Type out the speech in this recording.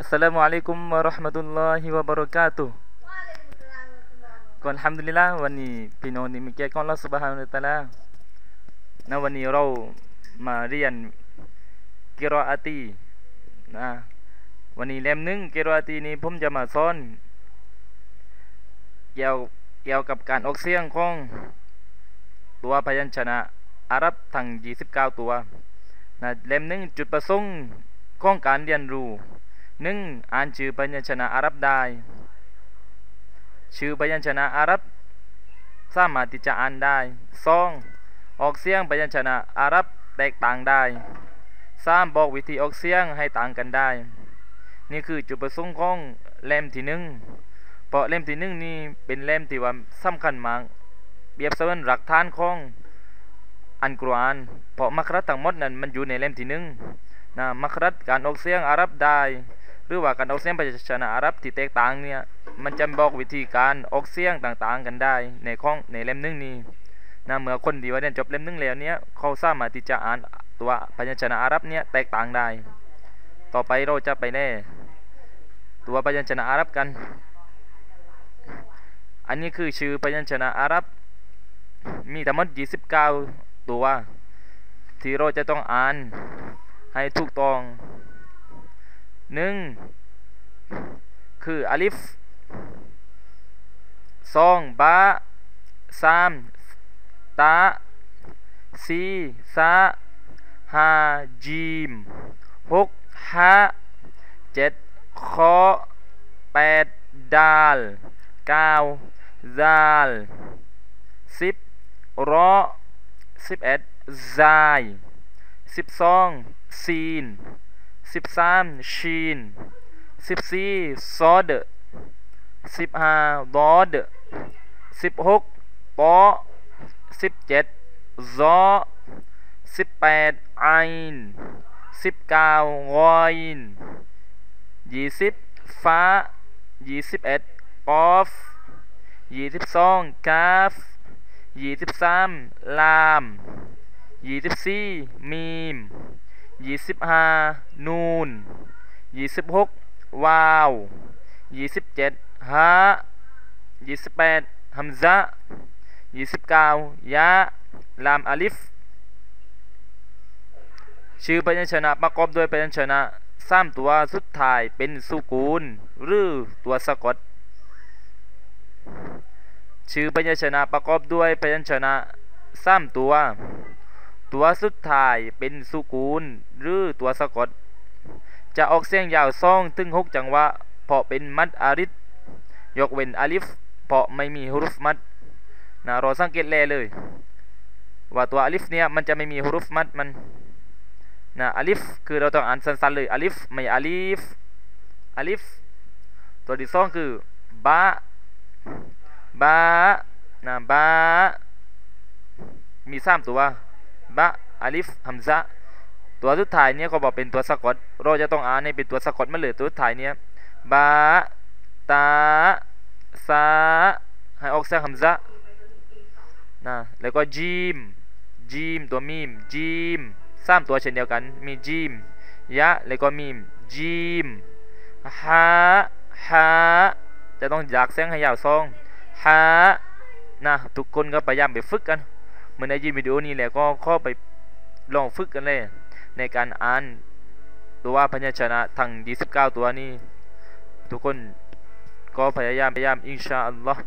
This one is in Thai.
อัสสลามุอะลัยกุมวะเราะห์มะตุลลอฮิวะบะเราะกาตุก่อนฮัมดุลิลลาห์วันนี้พี่น้องที่มีเกียรติของลเราสุบฮานะฮูวะตะอาลาณวันนี้เรามาเรียนกิรออาตีนะวันนี้เล่มหนึ่งกิรออาตีนี้ผมจะมาสอนเกี่ยวเกี่ยวกับการออกเสียงของตัวพยัญชนะอาหรับทั้ง 29 ตัวนะเล่มหนึ่งจุดประสงค์ของการเรียนรู้ หนึ่งอ่านชื่อพยัญชนะอาหรับได้ ชื่อพยัญชนะอาหรับสามารถที่จะอ่านได้สองออกเสียงพยัญชนะอาหรับแตกต่างได้สามบอกวิธีออกเสียงให้ต่างกันได้ นี่คือจุดประสงค์ของเล่มที่หนึ่งเพราะเล่มที่หนึ่งนี่เป็นเล่มที่ว่าสำคัญมากเปรียบเสมือนหลักฐานของอันกุรอานเพราะมักรัดทั้งหมดนั้นมันอยู่ในเล่มที่หนึ่ง นะมักรัดการออกเสียงอาหรับได้ หรือว่าการออกเสียงพยัญชนะอาหรับที่แตกต่างเนี่ยมันจะบอกวิธีการออกเสียงต่างๆกันได้ ในข้องในเล่มหนึ่งนี้นะเมื่อคนที่ว่าเรียนจบเล่มหนึ่งแล้วเนี่ยเขาสามารถที่จะอ่านตัวพยัญชนะอาหรับเนี่ยแตกต่างได้ ต่อไปเราจะไปแน่ตัวพยัญชนะอาหรับกัน อันนี้คือชื่อพยัญชนะอาหรับ มีทั้งหมด29 ตัว ที่เราจะต้องอ่าน ให้ถูกต้องหนึ่งคืออลิฟสองบาสามตาสี่ซาห้าจีมหกฮะเจ็ดคอแปดดาลเก้าซาลสิบรอสิบเอ็ดซายสิบสอง ซีนสิบสามชีนสิบสี่ซอดสิบห้าดอดสิบหกปอสิบเจ็ดซอสิบแปดไอนสิบเก้างอยนยี่สิบฟ้ายี่สิบเอ็ดกอฟยี่สิบสองกาฟยี่สิบสามลามยี่สิบสี่มีม ยี่สิบห้านูนยี่สิบหกวาวยี่สิบเจ็ดฮะยี่สิบแปดฮัมซะยี่สิบเก้ายะลามอาลิฟ ชื่อพยัญชนะประกอบด้วยพยัญชนะสามตัวสุดท้ายเป็นสุกูล หรือตัวสะกด ชื่อพยัญชนะประกอบด้วยพยัญชนะสามตัว ตัวสุดท้ายเป็นสุกูลหรือตัวสะกด จะออกเสียงยาวซ่องถึงหกจังหวะเพราะเป็นมัดอาริดยกเว้นอาลิฟเพราะไม่มีฮุรุฟมัดนะเราสังเกตแลเลย ว่าตัวอาลิฟเนี่ยมันจะไม่มีฮุรุฟมัดมันนะอาลิฟคือเราต้องอ่านสั้นๆเลยอาลิฟไม่อาลิฟอาลิฟตัวที่สองคือบาบานะบามีสามตัว บะอาลิฟฮัมซะตัวสุดท้ายเนี่ยเขาบอกเป็นตัวสะกดเราจะต้องอ่านให้เป็นตัวสะกดมาเลยตัวสุดท้ายเนี่ยบาตาซาให้ออกเสียงฮัมซะนะแล้วก็จีมจีมตัวมีมจีมสามตัวเช่นเดียวกันมีจีมยะแล้วก็มีมจีมฮาฮาจะต้องอยากเสียงให้ยาวซองฮานะทุกคนก็พยายามไปฝึกกัน เมื่อได้ยินวิดีโอนี้แล้วก็เข้าไปลองฝึกกันเลย ในการอ่านตัวพยัญชนะทั้ง 29 ตัวนี้ ทุกคนก็พยายามพยายามอินชาอัลลอฮ์